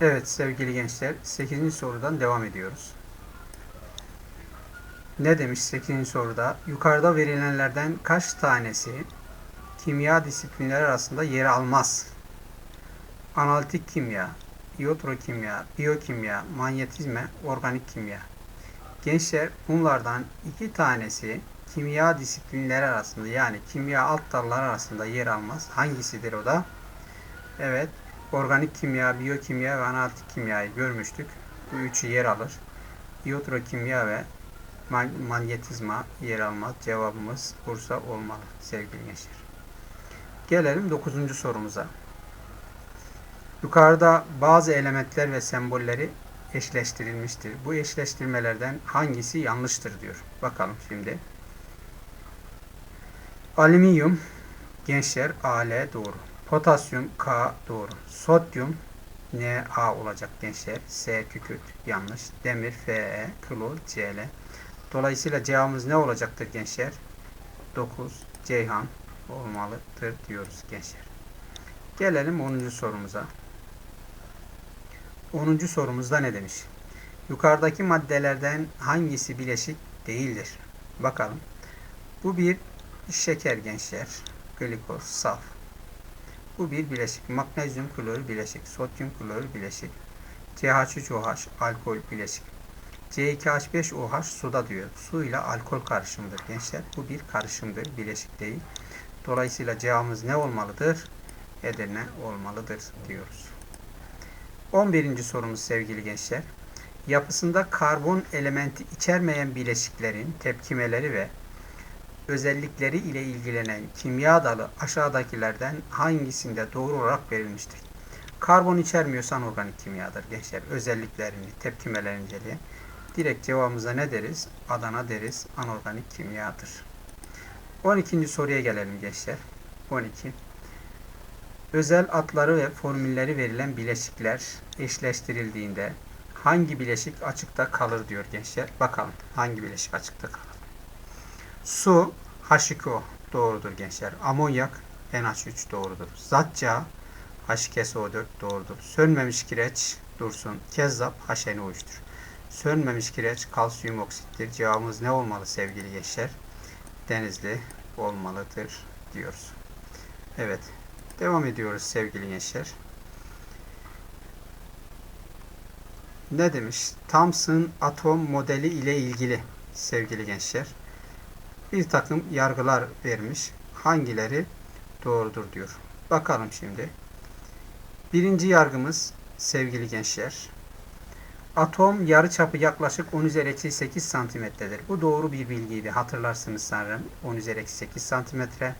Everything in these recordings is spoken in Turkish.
Evet sevgili gençler 8. sorudan devam ediyoruz. Ne demiş 8. soruda? Yukarıda verilenlerden kaç tanesi kimya disiplinleri arasında yer almaz? Analitik kimya, iyotrokimya, biyokimya, manyetizme, organik kimya. Gençler bunlardan iki tanesi kimya disiplinleri arasında yani kimya alt dalları arasında yer almaz. Hangisidir o da? Evet, organik kimya, biyokimya ve analitik kimyayı görmüştük. Bu üçü yer alır. İyotrokimya ve man- manyetizma yer almaz. Cevabımız Bursa olmalı sevgili gençler. Gelelim 9. sorumuza. Yukarıda bazı elementler ve sembolleri eşleştirilmiştir. Bu eşleştirmelerden hangisi yanlıştır diyor. Bakalım şimdi. Alüminyum gençler AL doğru. Potasyum K doğru. Sodyum Na olacak gençler. S kükürt yanlış. Demir Fe, klor Cl. Dolayısıyla cevabımız ne olacaktır gençler? 9 Ceyhan olmalıdır diyoruz gençler. Gelelim 10. sorumuza. 10. sorumuzda ne demiş? Yukarıdaki maddelerden hangisi bileşik değildir? Bakalım. Bu bir şeker gençler. Glikoz, saf. Bu bir bileşik. Magnezyum klorür bileşik. Sodyum klorür bileşik. CH3OH alkol bileşik. C2H5OH suda diyor. Su ile alkol karışımıdır gençler. Bu bir karışımdır. Bileşik değil. Dolayısıyla cevabımız ne olmalıdır? Edirne olmalıdır diyoruz. 11. sorumuz sevgili gençler. Yapısında karbon elementi içermeyen bileşiklerin tepkimeleri ve özellikleri ile ilgilenen kimya dalı aşağıdakilerden hangisinde doğru olarak verilmiştir? Karbon içermiyorsan organik kimyadır gençler. Özelliklerini, tepkimelerini inceleyen. Direkt cevabımıza ne deriz? Adana deriz. Anorganik kimyadır. 12. soruya gelelim gençler. 12. Özel adları ve formülleri verilen bileşikler eşleştirildiğinde hangi bileşik açıkta kalır diyor gençler. Bakalım hangi bileşik açıkta kalır. Su H2O doğrudur gençler. Amonyak NH3 doğrudur. Zatça H2SO4 doğrudur. Sönmemiş kireç dursun. Kezzap HNO3'tür. Sönmemiş kireç kalsiyum oksittir. Cevabımız ne olmalı sevgili gençler? Denizli olmalıdır diyoruz. Evet. Devam ediyoruz sevgili gençler. Ne demiş? Thomson atom modeli ile ilgili sevgili gençler. Bir takım yargılar vermiş. Hangileri doğrudur diyor. Bakalım şimdi. Birinci yargımız sevgili gençler. Atom yarıçapı yaklaşık 10 üzeri eksi 8 santimetredir. Bu doğru bir bilgiydi. Hatırlarsınız sanırım. 10 üzeri eksi 8 santimetre.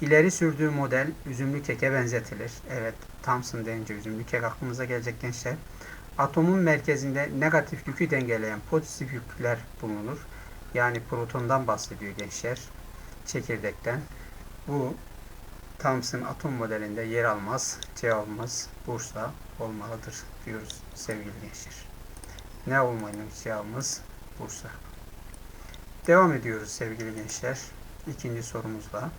İleri sürdüğü model üzümlü keke benzetilir. Evet, Thomson deyince üzümlü kek aklımıza gelecek gençler. Atomun merkezinde negatif yükü dengeleyen pozitif yükler bulunur. Yani protondan bahsediyor gençler. Çekirdekten. Bu Thomson atom modelinde yer almaz. Cevabımız Bursa olmalıdır diyoruz sevgili gençler. Ne olmalı cevabımız Bursa. Devam ediyoruz sevgili gençler. İkinci sorumuzla.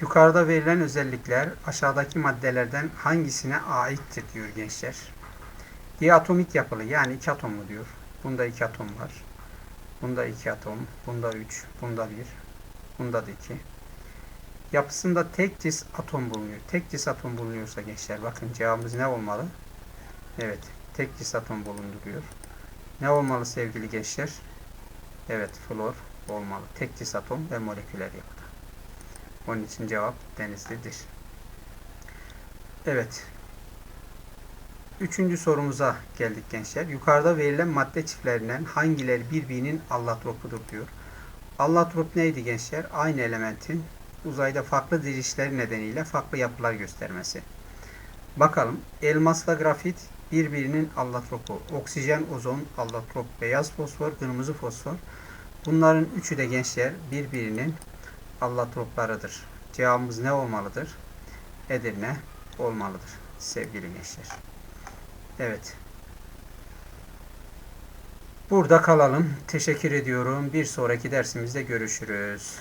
Yukarıda verilen özellikler aşağıdaki maddelerden hangisine aittir diyor gençler. Diatomik yapılı yani iki atomlu diyor. Bunda iki atom var. Bunda iki atom, bunda üç, bunda bir, bunda da iki. Yapısında tek cis atom bulunuyor. Tek cis atom bulunuyorsa gençler bakın cevabımız ne olmalı? Evet, tek cis atom bulunduruyor. Ne olmalı sevgili gençler? Evet, flor olmalı. Tek cis atom ve moleküler yapıda. Onun için cevap denizlidir. Evet. Üçüncü sorumuza geldik gençler. Yukarıda verilen madde çiftlerinden hangileri birbirinin allotropudur diyor. Allotrop neydi gençler? Aynı elementin uzayda farklı dirişleri nedeniyle farklı yapılar göstermesi. Bakalım. Elmasla grafit birbirinin allotropu. Oksijen, ozon, allotrop, beyaz fosfor, kırmızı fosfor. Bunların üçü de gençler birbirinin allotroplarıdır. Cevabımız ne olmalıdır? Edirne olmalıdır sevgili gençler. Evet. Burada kalalım. Teşekkür ediyorum. Bir sonraki dersimizde görüşürüz.